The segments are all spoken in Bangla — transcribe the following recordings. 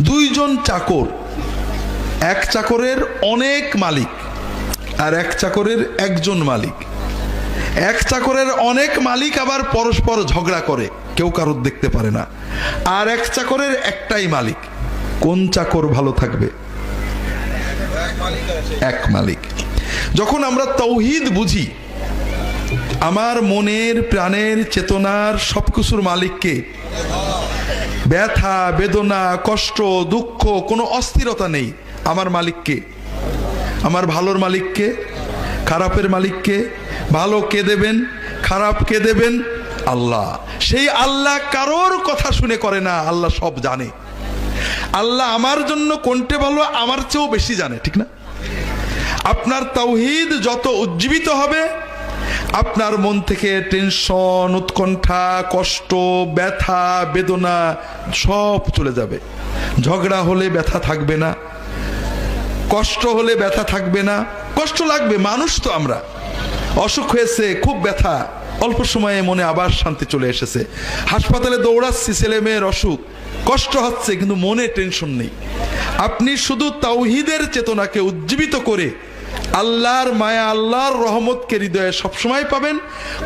দুইজন চাকর। এক চাকরের অনেক মালিক আর এক চাকরের একজন মালিক। এক চাকরের অনেক মালিক আবার পরস্পর ঝগড়া করে, কেউ কারোর দেখতে পারে না। আর এক চাকরের একটাই মালিক। কোন চাকর ভালো থাকবে? এক মালিক। যখন আমরা তৌহিদ বুঝি, আমার মনের, প্রাণের, চেতনার সবকিছুর মালিককে ব্যথা, বেদনা, কষ্ট, দুঃখ, কোনো অস্থিরতা নেই আমার মালিককে। আমার ভালোর মালিককে, খারাপের মালিককে, ভালো কে দেবেন, খারাপ কে দেবেন? আল্লাহ। সেই আল্লাহ কারোর কথা শুনে করে না, আল্লাহ সব জানে। আল্লাহ আমার জন্য কোনটে ভালো, আমার চেয়েও বেশি জানে, ঠিক না? আপনার তাওহিদ যত উজ্জীবিত হবে আপনার মন থেকে টেনশন উৎকণ্ঠা, কষ্ট, ব্যথা, বেদনা সব চলে যাবে। ঝগড়া হলে ব্যথা থাকবে না, কষ্ট হলে ব্যথা থাকবে না, কষ্ট লাগবে, মানুষ তো আমরা। অসুখ হয়েছে, খুব ব্যথা, অল্প সময়ে মনে আবার শান্তি চলে এসেছে। হাসপাতালে দৌড়াচ্ছি, ছেলে মেয়ের অসুখ, কষ্ট হচ্ছে, কিন্তু মনে টেনশন নেই। আপনি শুধু তাওহিদের চেতনাকে উজ্জীবিত করে আল্লাহর মায়া, আল্লাহর রহমতকে হৃদয়ে সবসময় পাবেন।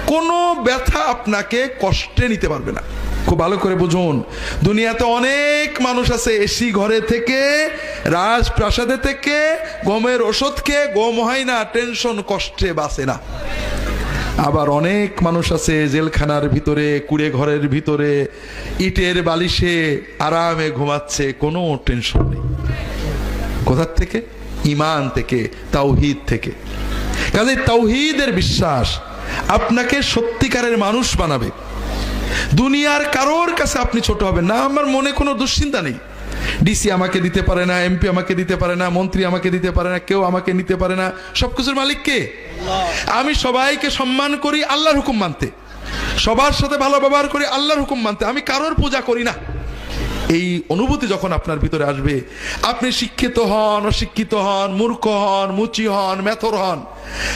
কোনো ব্যথা আপনাকে কষ্টে নিতে পারবে না। খুব ভালো করে বুঝুন। দুনিয়াতে অনেক মানুষ আছে, এসি ঘরে থেকে, রাজপ্রাসাদে থেকে, গমের ওষুধ খেয়ে গম হয় না, টেনশন কষ্টে বাসে না। আবার অনেক মানুষ আছে, জেলখানার ভিতরে, কুড়ে ঘরের ভিতরে, ইটের বালিশে, আরামে ঘুমাচ্ছে, কোনো টেনশন নেই। কোথার থেকে? ইমান থেকে, তাওহিদ থেকে। কাজে তাওহিদের বিশ্বাস আপনাকে সত্যিকারের মানুষ বানাবে। দুনিয়ার কারোর কাছে আপনি ছোট হবেন না, আমার মনে কোনো দুশ্চিন্তা নেই। ডিসি আমাকে দিতে পারে না এমপি আমাকে দিতে পারে না, মন্ত্রী আমাকে দিতে পারে না, কেউ আমাকে নিতে পারে না, সবকিছুর মালিক কে? আমি সবাইকে সম্মান করি আল্লাহর হুকুম মানতে। সবার সাথে ভালো ব্যবহার করি আল্লাহর হুকুম মানতে। আমি কারোর পূজা করি না। এই অনুভূতি যখন আপনার ভিতরে আসবে, আপনি শিক্ষিত হন, অশিক্ষিত হন, মূর্খ হন, মুচি হন, মেথর হন,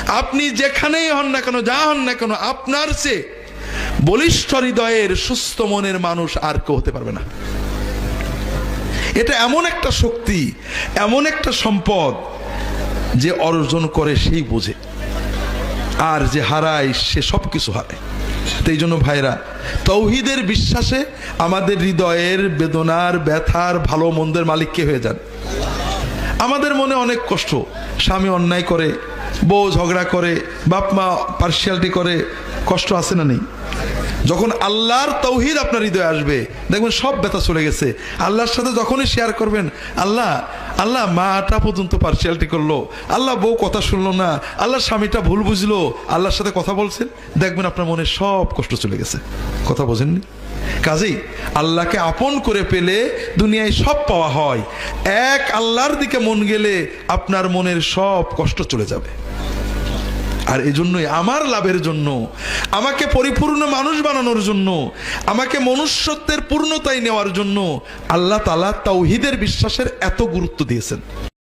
আপনি যেখানেই হন না কেন, যা হন না কেন, আপনার সে বলিষ্ঠ হৃদয়ের সুস্থ মনের মানুষ আর কেউ হতে পারবে না। এটা এমন একটা শক্তি, এমন একটা সম্পদ যে অর্জন করে সেই বোঝে। আর যে হারায়, সে সব কিছু হারায়। এই জন্য ভাইরা, তৌহিদের বিশ্বাসে আমাদের হৃদয়ের বেদনার, ব্যথার, ভালো মন্দের মালিক কে হয়ে যান? আমাদের মনে অনেক কষ্ট। স্বামী অন্যায় করে, বউ ঝগড়া করে বাপমা পার্সিয়ালিটি করে, কষ্ট আছে না নেই? যখন আল্লাহর তৌহিদ আপনার হৃদয়ে আসবে, দেখবেন সব ব্যথা চলে গেছে। আল্লাহর সাথে যখনই শেয়ার করবেন, আল্লাহ আল্লাহ মাটা পর্যন্ত পার্সিয়ালিটি করল, আল্লাহ বউ কথা শুনলো না আল্লাহ স্বামীটা ভুল বুঝলো, আল্লাহর সাথে কথা বলছেন, দেখবেন আপনার মনে সব কষ্ট চলে গেছে। কথা বোঝেননি? কাজেই আল্লাহকে আপন করে পেলে দুনিয়ায় সব পাওয়া হয়। এক আল্লাহর দিকে মন গেলে আপনার মনের সব কষ্ট চলে যাবে। আর এই জন্যই আমার লাভের জন্য, আমাকে পরিপূর্ণ মানুষ বানানোর জন্য, আমাকে মনুষ্যত্বের পূর্ণতায় নেওয়ার জন্য আল্লাহ তালা তাওহিদের বিশ্বাসের এত গুরুত্ব দিয়েছেন।